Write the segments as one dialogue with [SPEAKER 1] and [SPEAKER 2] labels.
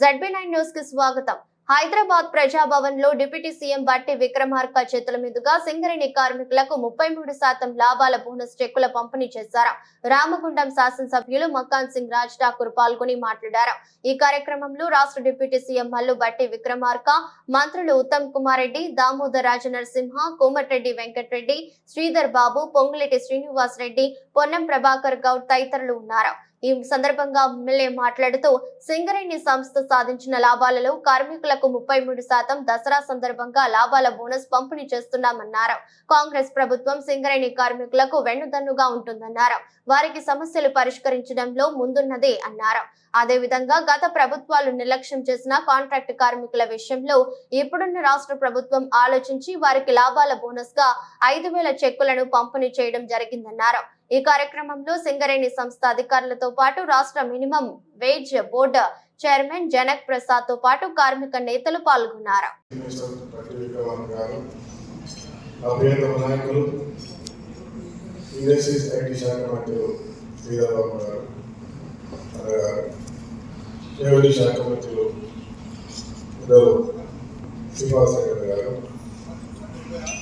[SPEAKER 1] ZB nine న్యూస్కి స్వాగతం. Hyderabad ప్రజాభవన్లో deputy CM బట్టి విక్రమార్క చేతుల మీదుగా సింగరేణి కార్మికులకు ముప్పై మూడు శాతం లాభాల బోనస్ చెక్కుల పంపిణీ చేశారు. రామగుండం శాసనసభ్యులు మకాన్ సింగ్ రాజ్ ఠాకూర్ పాల్గొని మాట్లాడారు. ఈ కార్యక్రమంలో రాష్ట్ర డిప్యూటీ సీఎం మల్లు బట్టి విక్రమార్క మంత్రులు ఉత్తమ్ కుమార్ రెడ్డి దామోదర్ రాజనరసింహ కోమటిరెడ్డి వెంకటరెడ్డి శ్రీధర్ బాబు పొంగులెట్టి శ్రీనివాస్ రెడ్డి పొన్నం ప్రభాకర్ గౌడ్ తదితరులు ఉన్నారు. ఈ సందర్భంగా ఎమ్మెల్యే మాట్లాడుతూ సింగరేణి సంస్థ సాధించిన లాభాలలో కార్మికులకు ముప్పై మూడు శాతం దసరా సందర్భంగా లాభాల బోనస్ పంపిణీ చేస్తున్నామన్నారు. కాంగ్రెస్ ప్రభుత్వం సింగరేణి కార్మికులకు వెన్నుదన్నుగా ఉంటుందన్నారు. వారికి సమస్యలు పరిష్కరించడంలో ముందున్నదే అన్నారు. అదేవిధంగా గత ప్రభుత్వాలు నిర్లక్ష్యం చేసిన కాంట్రాక్ట్ కార్మికుల విషయంలో ఇప్పుడున్న రాష్ట్ర ప్రభుత్వం ఆలోచించి వారికి లాభాల బోనస్గా ఐదు వేల చెక్కులను పంపిణీ చేయడం జరిగిందన్నారు. ఈ కార్యక్రమంలో సింగరేణి సంస్థ అధికారులతో పాటు రాష్ట్ర minimum wage board chairman Janak ప్రసాద్తో పాటు కార్మిక నేతలు పాల్గొన్నారు.
[SPEAKER 2] మినిస్టర్ గారు నా గారు అన్నగారు గారు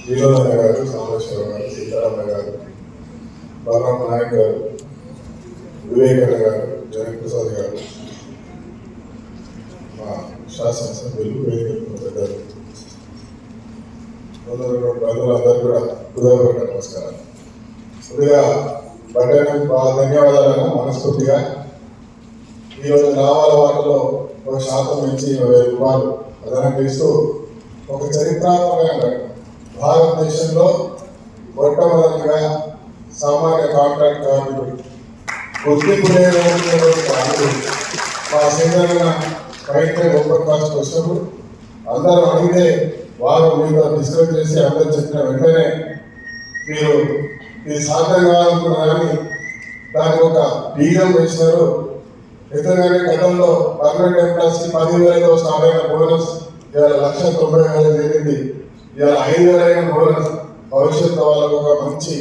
[SPEAKER 2] వినోదన్న గారు సామేశ్వరరావు గారు సీతారామ గారు బలరామ నాయక్ గారు వివేకన్న గారు జనప్రసాద్ గారు మా శాసనసభ్యులు వేదిక పెద్దలు కొందరు బంధువులందరూ కూడా హృదయపూర్వక నమస్కారాలు. ముందుగా బట్టడానికి బాగా ధన్యవాదాలను మనస్ఫూర్తిగా ఈరోజు రావాల వాటిలో ఒక శాతం నుంచి ఇరవై రూపాయలు అదనంగా ఇస్తూ ఒక చరిత్రాత్మకమైన భారతదేశంలో మొట్టమొదటిగా సామాన్య కాంట్రాక్ట్ కార్మికుడు. గుర్తింపు లేనటువంటి కార్మికుడు. మా సింగరణ రైతు ఓపెన్ కాస్ట్ వచ్చినప్పుడు అందరూ అడిగితే వారు మీరు డిస్కస్ చేసి అందరూ చెప్పిన వెంటనే మీరు ఇది సాధ్యం కావాలనుకున్నారు దానికి ఒక డీఎం వేసినారు. ఎందుకంటే గతంలో పర్మనెంట్ ఎంప్లాయీస్కి కి పది వేలతో స్టార్ట్ అయిన బోనస్ ఇవాళ లక్ష తొంభై వేలు జరిగింది ఇవాళ ఐదు వేల అయిన బోనస్ భవిష్యత్తు వాళ్ళకు ఒక మంచి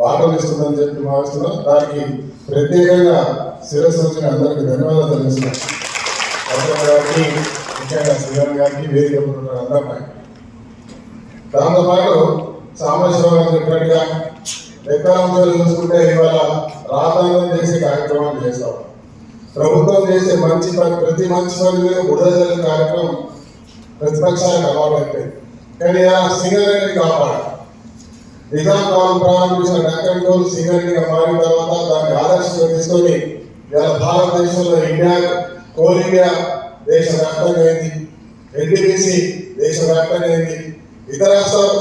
[SPEAKER 2] వాటర్ ఇస్తుందని చెప్పి భావిస్తున్నాం. దానికి ప్రత్యేకంగా శిరస్సు వచ్చిన అందరికీ ధన్యవాదాలు తెలుస్తున్నాం. గారికి ముఖ్యంగా శ్రీరామ్ గారికి వేదిక ఉన్న అందరికీ. దాంతోపాటు సామేశ్వరం గారు చెప్పినట్టుగా లెక్కలంశాలు చూసుకుంటే ఇవాళ రాజధాని చేసే కార్యక్రమాలు చేస్తాం. ప్రభుత్వం చేసే మంచి ప్రతి మంచి పని మీద బుడదల కార్యక్రమం ప్రతిపక్షాలకు అలవాటు అయిపోయింది కానీ ఆ సింగరేణిని కాపాడాలి. నిజాం ప్రారంభించిన డక్కన్ టోల్ మారిన తర్వాత దాన్ని ఆదర్శంగా తీసుకొని ఇవాళ భారతదేశంలో ఇండియా కోల్ ఇండియా దేశవ్యాప్తంగా అయింది ఎన్టీపీసీ దేశవ్యాప్తంగా అయింది ఇతర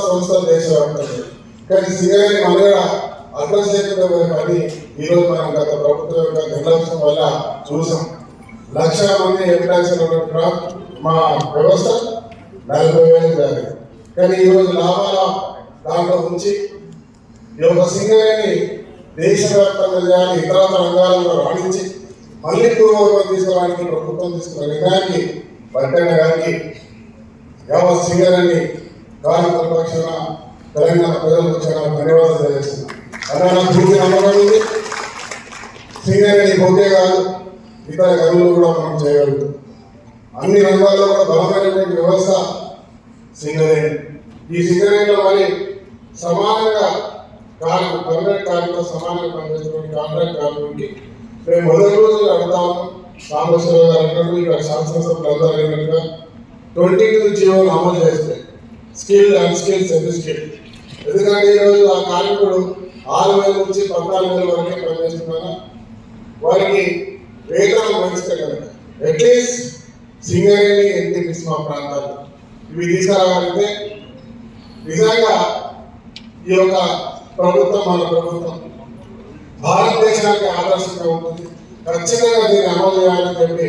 [SPEAKER 2] సంస్థలు దేశవ్యాప్తంగా అయింది. కానీ సింగరేణి మనుగడ అడ్రస్ లేకుండా పని ఈరోజు మనం గత ప్రభుత్వం యొక్క నిర్లక్ష్యం వల్ల చూసాం. లక్ష మంది ఎంప్లాయీస్ మా వ్యవస్థ నలభై వేలు కానీ ఈరోజు లాభాల దాంట్లో ఉంచి ఈ యొక్క సింగరేణి దేశవ్యాప్తంగా కానీ ఇతర రంగాలలో రాణించి మళ్ళీ పూర్వపరం తీసుకోవడానికి ప్రభుత్వం తీసుకున్న నిర్ణయానికి పట్టణ గారికి యావత్ సింగరేణి కార్మికుల పక్షాన తెలంగాణ ప్రజల పక్షాన ధన్యవాదాలు తెలియజేస్తున్నాను అలా పూర్తి నమ్మకం ఉంది సింగరేణి పోతే కాదు ఇతర గనులు కూడా మనం చేయగలుగుతాం. అన్ని రంగాల్లో కూడా బలమైనటువంటి వ్యవస్థ సింగరేణి. ఈ సింగరేణిలో మరి సమానంగా కార్మిక పర్మనెంట్ కార్మికులు సమానంగా పనిచేసినటువంటి కాంట్రాక్ట్ కార్మికుడికి మేము మొదటి రోజు అడుగుతాము. రామేశ్వరరావు గారు అన్నట్టు ఇక్కడ శాసనసభ్యులు అందరూ అడిగినట్టుగా ట్వంటీ టూ జీవోలు అమలు చేస్తే skill and skill semi skill ఎందుకంటే ఈరోజు ఆ కార్మికుడు ఆరు వేల నుంచి పద్నాలుగు వేల వరకే పనిచేస్తున్నారా వారికి వేతనం కనుక అట్లీస్ట్ సింగరేణి ఎన్టీపీస్ మా ప్రాంతాలు. ఇవి తీసుకురావాలంటే నిజంగా ఈ యొక్క ప్రభుత్వం మన ప్రభుత్వం. భారతదేశానికి ఆదర్శంగా ఉంటుంది. ఖచ్చితంగా దీన్ని అమలు చేయాలని చెప్పి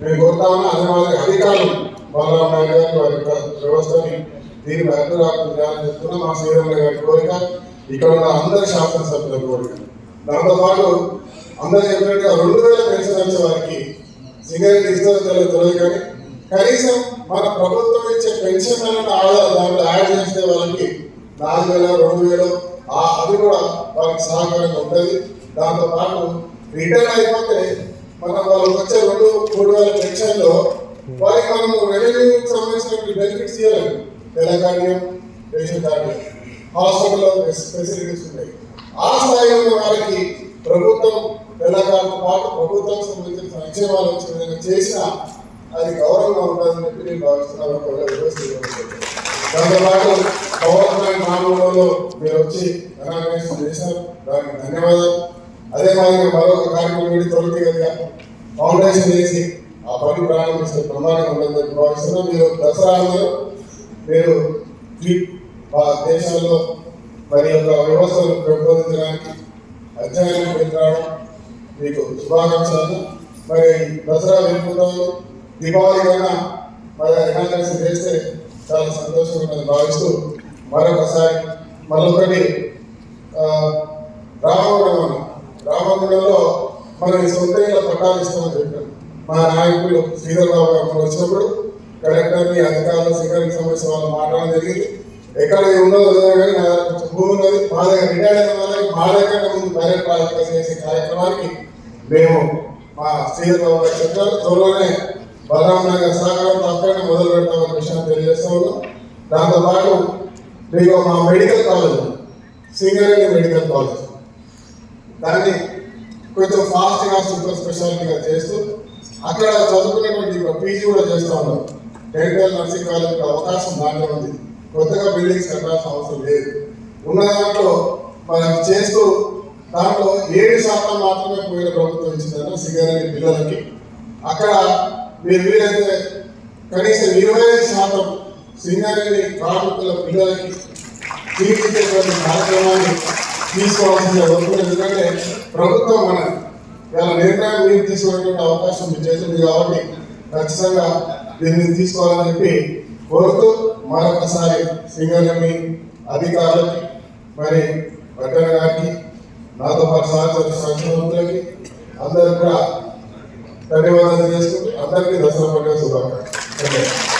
[SPEAKER 2] మేము కోరుతామని అదే మాదిరి అధికారులు బలరాం నాయుడు గారి వారి యొక్క వ్యవస్థని దీన్ని రాకుండా చేయాలని చెప్తున్నా. మా శ్రీరాములు గారి కోరిక ఇక్కడ ఉన్న అందరి శాసనసభ్యుల కోరిక. దాంతోపాటు అందరూ చెప్పినట్టుగా రెండు వేల పెన్షన్ వచ్చే వారికి సింగరేణి ఇస్తారో తెలియదు తెలియదు కానీ కనీసం మన ప్రభుత్వం ఇచ్చే పెన్షన్ అన్న ఆధార దాంట్లో యాడ్ చేసే వాళ్ళకి నాలుగు వేల రెండు వేలు అది కూడా వారికి సహకారంగా ఉంటుంది. దాంతో పాటు రిటైర్ అయిపోతే మనం వాళ్ళకి వచ్చే రెండు మూడు వేల పెన్షన్లో వారికి మనము రెవెన్యూకి సంబంధించిన బెనిఫిట్స్ ఇవ్వలేదు తెలంగాణ రేషన్ కార్డు హాస్పిటల్లో ఫెసిలిటీస్ ఉన్నాయి ఆ స్థాయిలో వారికి ప్రభుత్వం తెలంగాణతో పాటు ప్రభుత్వం సంబంధించిన సంక్షేమాలు వచ్చిన చేసిన అది గౌరవంగా ఉంటుందని చెప్పి నేను భావిస్తున్నాను. దాంతోపాటు వ్యవస్థ మానవులలో మీరు వచ్చి ధనాన్వేషణ చేశారు. దానికి ధన్యవాదాలు. అదే మాదిరిగా మరొక కార్యక్రమం కూడా ఫౌండేషన్ చేసి ఆ పని ప్రారంభించే ప్రమాణం ఉందని భావిస్తున్నాం. మీరు దసరాలో మీరు మా దేశంలో మరి యొక్క వ్యవస్థను పెంపొందించడానికి అధ్యయనం పెట్టడం మీకు శుభాకాంక్షలు. మరి దసరా వెళ్ళిపోతాము దీపావళి కన్నా మరి ఎనాలిసిస్ చేస్తే చాలా సంతోషంగా భావిస్తూ మరొకసారి మరొకటి రామగుణం రామగుండం అన్న రామగుండంలో మనం ఈ సొంత ఇళ్ళ పట్టాలు ఇస్తామని చెప్పారు. మా నాయకులు శ్రీధర్ బాబు గారు వచ్చినప్పుడు కలెక్టర్ని అధికారులు సెక్రటరీ సమస్య వాళ్ళు మాట్లాడడం జరిగింది. ఎక్కడ ఉన్నదో కానీ నా భూమి ఉన్నది. మా దగ్గర రిటైర్ అయిన వాళ్ళకి మా దగ్గర ముందు కార్యక్రమాలు చేసే కార్యక్రమానికి మేము మా శ్రీధర్ బాబు గారు చెప్పారు. త్వరలోనే బలరామనగర్ నగర్ సహకారంతో మొదలు పెడతామన్న విషయాన్ని తెలియజేస్తా ఉన్నాం. దాంతోపాటు మీకు మా medical college Singareni medical college. దాన్ని కొంచెం ఫాస్ట్గా సూపర్ స్పెషాలిటీగా చేస్తూ అక్కడ చదువుకునేటువంటి పీజీ కూడా చేస్తూ ఉన్నాం. డెంటల్ నర్సింగ్ కాలేజ్ అవకాశం బాగానే ఉంది. కొత్తగా బిల్డింగ్స్ కట్టాల్సిన అవసరం లేదు. ఉన్న దాంట్లో మనం చేస్తూ దాంట్లో ఏడు శాతం మాత్రమే పోయిన ప్రభుత్వం ఇచ్చిందన్న సింగరేణి పిల్లలకి. అక్కడ మీరు వీలైతే కనీసం ఇరవై ఐదు శాతం సింగరేణి కార్మికుల పిల్లలకి తీర్చిదిద్దేటువంటి కార్యక్రమాన్ని తీసుకోవాల్సిన వస్తుంది ఎందుకంటే ప్రభుత్వం మన ఇలా నిర్ణయం మీరు తీసుకునేటువంటి అవకాశం మీ చేతుంది కాబట్టి ఖచ్చితంగా దీన్ని తీసుకోవాలని చెప్పి కోరుతూ మరొకసారి సింగరేణి అధికారులకి మరి పట్టణ గారికి నాతో పాటు సహచర సంక్షేమకులకి అందరూ కూడా ధన్యవాదాలు చేసుకుంటూ అందరికీ దసరా పండుగ శుభాకాంక్షలు.